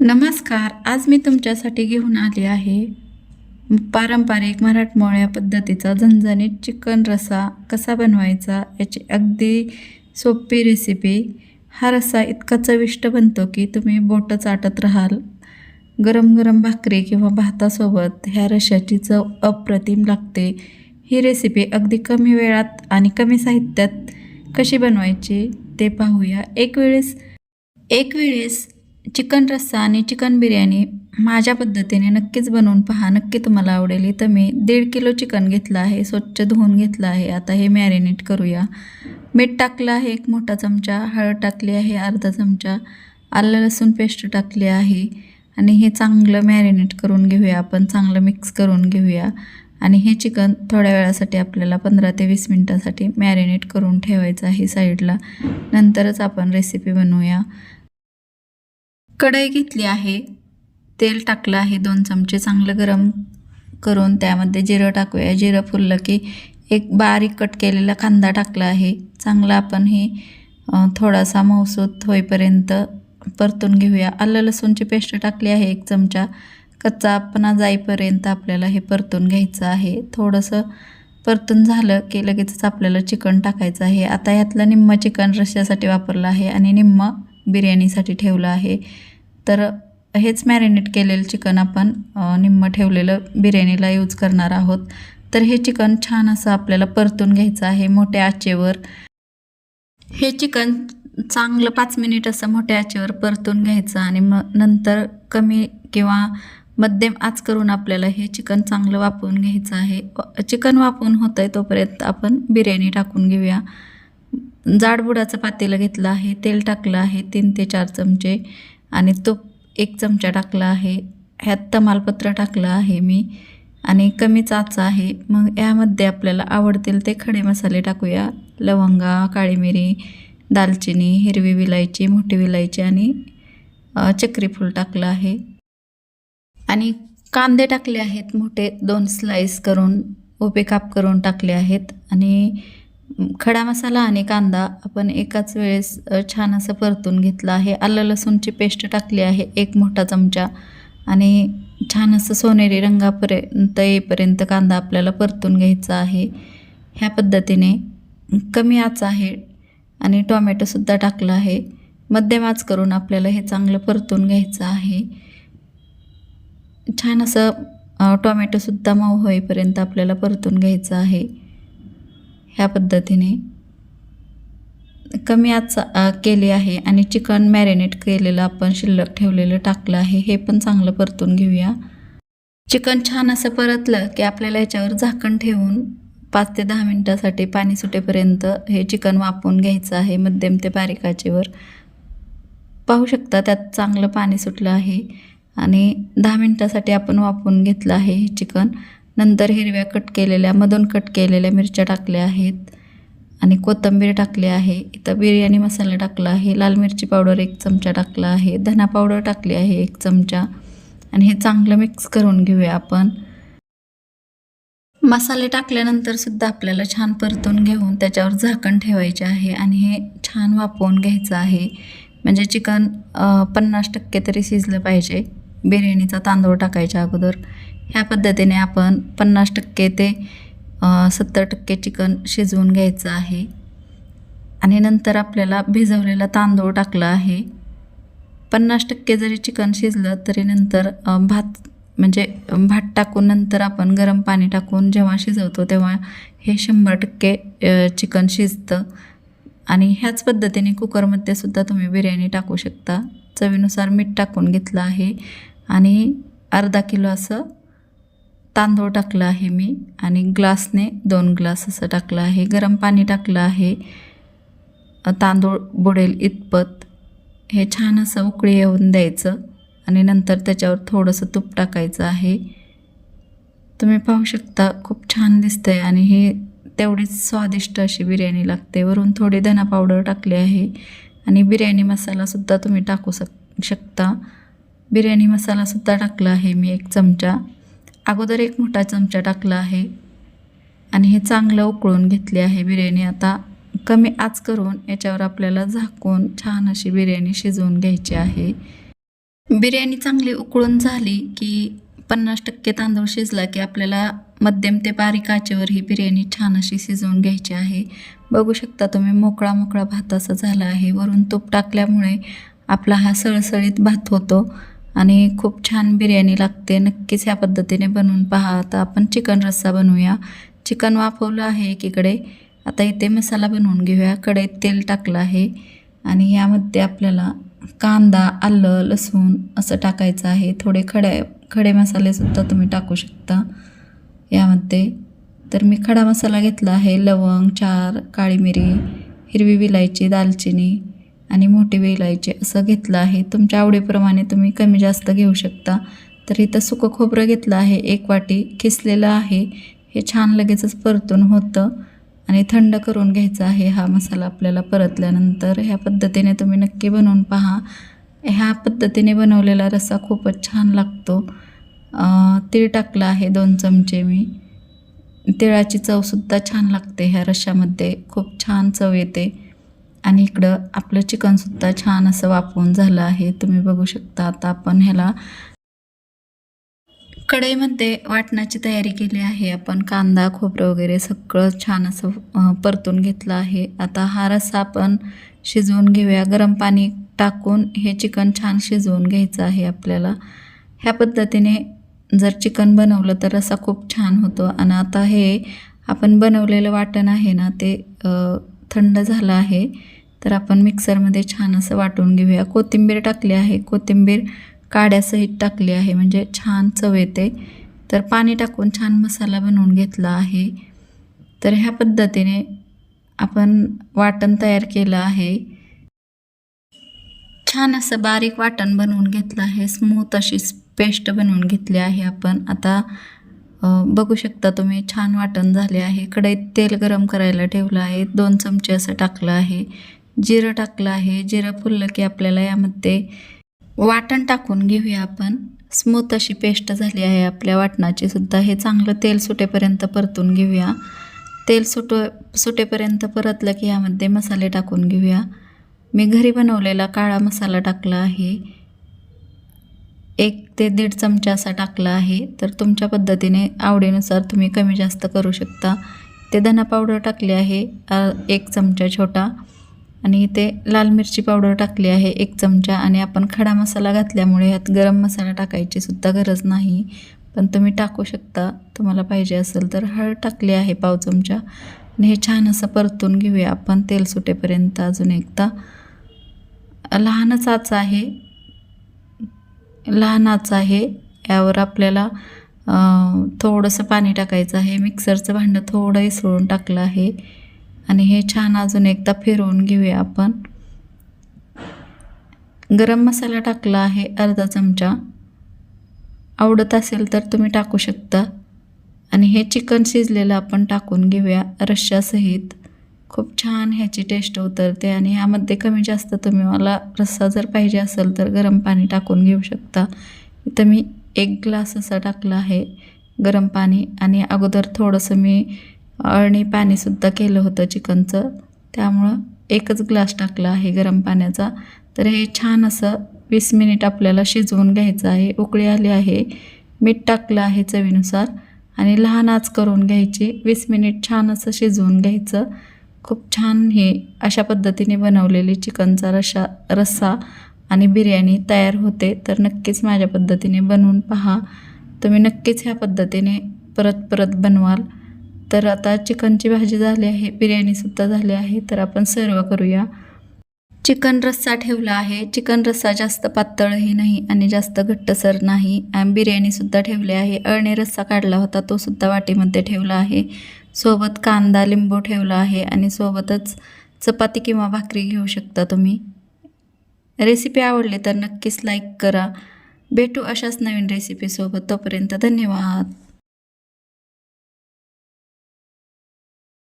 नमस्कार आज मी तुमच्यासाठी घेऊन आले आहे पारंपरिक मराठमोळ्या पद्धतीचा झणझणीत चिकन रसा कसा बनवायचा याची अगदी सोपी रेसिपी हा रसा इतका चविष्ट बनतो की तुम्ही बोटं चाटत राहाल. गरम गरम भाकरी किंवा भातासोबत ह्या रशाची चव अप्रतिम लागते. ही रेसिपी अगदी कमी वेळात आणि कमी साहित्यात कशी बनवायची ते पाहूया. एक वेळेस एक वेळेस चिकन रस्सा आणि चिकन बिर्याणी माझ्या पद्धतीने नक्कीच बनवून पहा. नक्की तुम्हाला आवडेल. इथं मी दीड किलो चिकन घेतलं आहे. स्वच्छ धुवून घेतलं आहे. आता हे मॅरिनेट करूया. मीठ टाकलं आहे. एक मोठा चमचा. हळद टाकली आहे. अर्धा चमचा. आलं लसूण पेस्ट टाकली आहे. आणि हे चांगलं मॅरिनेट करून घेऊया आपण. चांगलं मिक्स करून घेऊया. आणि हे चिकन थोड्या वेळासाठी आपल्याला पंधरा ते वीस मिनटासाठी मॅरिनेट करून ठेवायचं आहे साईडला नंतरच आपण रेसिपी बनवूया. कढई घेतली आहे. तेल टाकलं आहे. दोन चमचे चांगलं गरम करून त्यामध्ये जिरं टाकूया. जिरं फुललं की एक बारीक कट केलेला कांदा टाकला आहे. चांगला आपण हे थोडासा मौसूत होईपर्यंत परतून घेऊया. आलं लसूणची पेस्ट टाकली आहे एक चमचा. कच्चापणा जाईपर्यंत आपल्याला हे परतून घ्यायचं आहे. थोडंसं परतून झालं की लगेचच आपल्याला चिकन टाकायचं आहे. आता यातलं निम्म चिकन रश्यासाठी वापरलं आहे आणि निम्म बिर्याणीसाठी ठेवलं आहे. तर हेच मॅरिनेट केलेलं चिकन आपण निम्मं ठेवलेलं बिर्याणीला यूज करणार आहोत. तर हे चिकन छान असं आपल्याला परतून घ्यायचं आहे मोठ्या आचेवर. हे चिकन चांगलं पाच मिनिट असं मोठ्या आचेवर परतून घ्यायचं आणि मग नंतर कमी किंवा मध्यम आच करून आपल्याला हे चिकन चांगलं वापरून घ्यायचं आहे. चिकन वापरून होतं आहे तोपर्यंत आपण बिर्याणी टाकून घेऊया. जाडबुडाचं पातेलं घेतलं आहे तेल टाकलं आहे तीन ते चार चमचे. आणि तूप एक चमचा टाकला आहे. ह्यात तमालपत्र टाकलं आहे मी. आणि कमी चाचा आहे. मग यामध्ये आपल्याला आवडतील ते खडे मसाले टाकूया. लवंगा काळी मिरी दालचिनी हिरवी विलायची मोठी विलायची आणि चक्रीफूल टाकलं आहे. आणि कांदे टाकले आहेत मोठे. दोन स्लाईस करून उभे काप करून टाकले आहेत. आणि खडा मसाला आणि कांदा आपण एकाच वेळेस छान असं परतून घेतलं आहे. आलं लसूणची पेस्ट टाकली आहे एक मोठा चमचा. आणि छान असं सोनेरी रंगापर्यंत येईपर्यंत कांदा आपल्याला परतून घ्यायचा आहे. ह्या पद्धतीने कमी आच आहे आणि टोमॅटोसुद्धा टाकलं आहे. मध्यम आच करून आपल्याला हे चांगलं परतून घ्यायचं आहे. छान असं टोमॅटोसुद्धा मऊ होईपर्यंत आपल्याला परतून घ्यायचं आहे. ह्या पद्धतीने कमी आच केली आहे आणि चिकन मॅरिनेट केलेलं आपण शिल्लक ठेवलेलं टाकलं आहे. हे पण चांगलं परतून घेऊया. चिकन छान असं परतलं की आपल्याला याच्यावर झाकण ठेवून पाच ते दहा मिनटासाठी पाणी सुटेपर्यंत हे चिकन वापून घ्यायचं आहे मध्यम ते बारीक आचेवर. पाहू शकता त्यात चांगलं पाणी सुटलं आहे आणि दहा मिनटासाठी आपण वापून घेतलं आहे हे चिकन. नंतर हिरव्या कट केलेल्या मधून कट केलेल्या मिरच्या टाकल्या आहेत आणि कोथिंबीर टाकली आहे. इथं बिर्याणी मसाला टाकला आहे लाल मिरची पावडर एक चमचा टाकला आहे धना पावडर टाकली आहे एक चमचा. आणि हे चांगलं मिक्स करून घेऊया आपण. मसाले टाकल्यानंतर सुद्धा आपल्याला छान परतून घेऊन त्याच्यावर झाकण ठेवायचे आहे आणि हे छान वापरून घ्यायचं आहे. म्हणजे चिकन पन्नास टक्के तरी शिजलं पाहिजे. बिर्याणीचा तांदूळ टाकायच्या अगोदर. ह्या पद्धतीने आपण पन्नास टक्के ते सत्तर टक्के चिकन शिजवून घ्यायचं आहे. आणि नंतर आपल्याला भिजवलेला तांदूळ टाकला आहे. पन्नास टक्के जरी चिकन शिजलं तरी नंतर भात म्हणजे भात टाकून नंतर आपण गरम पाणी टाकून जेव्हा शिजवतो तेव्हा हे शंभर टक्के चिकन शिजतं. आणि ह्याच पद्धतीने कुकरमध्ये सुद्धा तुम्ही बिर्याणी टाकू शकता. चवीनुसार मीठ टाकून घेतलं आहे. आणि अर्धा किलो असं तांदूळ टाकलं आहे मी आणि ग्लासने दोन ग्लास असं टाकलं आहे. गरम पाणी टाकलं आहे. तांदूळ बुडेल इतपत. हे छान असं उकळी येऊन द्यायचं आणि नंतर त्याच्यावर थोडंसं तूप टाकायचं आहे. तुम्ही पाहू शकता खूप छान दिसतं आहे आणि हे तेवढीच स्वादिष्ट अशी बिर्याणी लागते. वरून थोडी धना पावडर टाकली आहे आणि बिर्याणी मसालासुद्धा तुम्ही टाकू शक शकता. बिर्याणी मसालासुद्धा टाकला आहे मी एक चमचा. अगोदर एक मोठा चमचा टाकला आहे. आणि हे चांगलं उकळून घेतले आहे बिर्याणी. आता कमी आच करून याच्यावर आपल्याला झाकून छान अशी बिर्याणी शिजवून घ्यायची आहे. बिर्याणी चांगली उकळून झाली की पन्नास टक्के तांदूळ शिजला की आपल्याला मध्यम ते बारीक आचेवर ही बिर्याणी छान अशी शिजवून घ्यायची आहे. बघू शकता तुम्ही मोकळा मोकळा भात असा झाला आहे. वरून तूप टाकल्यामुळे आपला हा सळसळीत भात होतो. आणि खूप छान बिर्याणी लागते. नक्कीच ह्या पद्धतीने बनवून पहा. आता आपण चिकन रस्सा बनवूया. चिकन वाफवलं आहे एकीकडे. आता इथे मसाला बनवून घेऊया. कढईत तेल टाकलं आहे. आणि यामध्ये आपल्याला कांदा आलं लसूण असं टाकायचं आहे. थोडे खडे खडे मसालेसुद्धा तुम्ही टाकू शकता यामध्ये. तर मी खडा मसाला घेतला आहे. लवंग चार काळी मिरी हिरवी विलायची दालचिनी आणि मोठी वेलायचे असं घेतलं आहे. तुमच्या आवडीप्रमाणे तुम्ही कमी जास्त घेऊ शकता. तर इथं सुकं खोबरं घेतलं आहे. एक वाटी खिसलेलं आहे. हे छान लगेचच परतून होतं. आणि थंड करून घ्यायचा आहे हा मसाला आपल्याला परतल्यानंतर. ह्या पद्धतीने तुम्ही नक्की बनवून पहा. ह्या पद्धतीने बनवलेला रस्सा खूपच छान लागतो. तीळ टाकलं आहे दोन चमचे मी. तिळाची चवसुद्धा छान लागते ह्या रश्श्यामध्ये खूप छान चव येते. आणि इकडं आपलं चिकनसुद्धा छान असं वाफवून झालं आहे. तुम्ही बघू शकता आता आपण ह्याला कढईमध्ये वाटणाची तयारी केली आहे. आपण कांदा खोबरं वगैरे सगळं छान असं परतून घेतलं आहे. आता हा रस्सा आपण शिजवून घेऊया. गरम पाणी टाकून हे चिकन छान शिजवून घ्यायचं आहे आपल्याला. ह्या पद्धतीने जर चिकन बनवलं तर रस्सा खूप छान होतो. आणि आता हे आपण बनवलेलं वाटण आहे ना ते थंड झालं आहे. तर आपण मिक्सरमध्ये छान असं वाटून घेऊया. कोथिंबीर टाकली आहे. कोथिंबीर काड्यासहित टाकली आहे. म्हणजे छान चव येते. तर पाणी टाकून छान मसाला बनवून घेतला आहे. तर ह्या पद्धतीने आपण वाटण तयार केलं आहे. छान असं बारीक वाटण बनवून घेतलं आहे. स्मूथ अशी पेस्ट बनवून घेतली आहे आपण. आता बघू शकता तुम्ही छान वाटण झाले आहे. कढईत तेल गरम करायला ठेवलं आहे. दोन चमचे असं टाकलं आहे. जिरं टाकलं आहे जिरं फुललं की आपल्याला यामध्ये वाटण टाकून घेऊया आपण. स्मूथ अशी पेस्ट झाली आहे आपल्या वाटणाची सुद्धा. हे चांगलं तेल सुटेपर्यंत परतून घेऊया. तेल सुट सुटेपर्यंत परतलं की यामध्ये मसाले टाकून घेऊया. मी घरी बनवलेला काळा मसाला टाकला आहे. एक ते दीड चमचा असा टाकला आहे. तर तुमच्या पद्धतीने आवडीनुसार तुम्ही कमी जास्त करू शकता. ते धना पावडर टाकली आहे. एक चमचा छोटा. आणि इथे लाल मिरची पावडर टाकली आहे एक चमचा आणि आपण खडा मसाला घातल्यामुळे यात गरम मसाला टाकायची सुद्धा गरज नाही. पण तुम्ही टाकू शकता. तुम्हाला पाहिजे असेल तर हळद टाकली आहे पाव चमचा. आणि हे छान असं परतून घेऊया आपण. तेल सुटेपर्यंत अजून एकदा. लहानच आच आहे. लहान आच आहे. यावर आपल्याला थोडंसं पाणी टाकायचं आहे. मिक्सरचं भांडं थोडं इसळून टाकलं आहे. आणि हे छान अजून एकदा फिरवून घेऊया आपण. गरम मसाला टाकला आहे अर्धा चमचा. आवडत असेल तर तुम्ही टाकू शकता. आणि हे चिकन शिजलेलं आपण टाकून घेऊया रश्श्यासहित खूप छान ह्याची टेस्ट उतरते आणि ह्यामध्ये कमी जास्त तुम्ही मला रस्सा जर पाहिजे असेल तर गरम पाणी टाकून घेऊ शकता. इथं मी एक ग्लास असा टाकला आहे गरम पाणी आणि अगोदर थोडंसं मी आणि पाणीसुद्धा केलं होतं चिकनचं. त्यामुळं एकच ग्लास टाकला आहे गरम पाण्याचा. तर हे छान असं वीस मिनिट आपल्याला शिजवून घ्यायचं आहे. उकळी आली आहे. मीठ टाकलं आहे चवीनुसार. आणि लहान आच करून घ्यायची. वीस मिनिट छान असं शिजवून घ्यायचं. खूप छान हे अशा पद्धतीने बनवलेली चिकनचा रशा रस्सा आणि बिर्याणी तयार होते. तर नक्कीच माझ्या पद्धतीने बनवून पहा. तुम्ही नक्कीच ह्या पद्धतीने परत परत बनवाल. तर आता चिकनची भाजी झाली आहे बिर्याणीसुद्धा झाली आहे तर आपण सर्व करूया. चिकन रस्सा ठेवला आहे. चिकन रस्सा जास्त पातळही नाही आणि जास्त घट्टसर नाही. आणि बिर्याणीसुद्धा ठेवली आहे. अळणी रस्सा काढला होता तो सुद्धा वाटीमध्ये ठेवला आहे. सोबत कांदा लिंबू ठेवला आहे आणि सोबतच चपाती किंवा भाकरी घेऊ शकता तुम्ही. रेसिपी आवडली तर नक्कीच लाईक करा. भेटू अशाच नवीन रेसिपीसोबत तोपर्यंत धन्यवाद.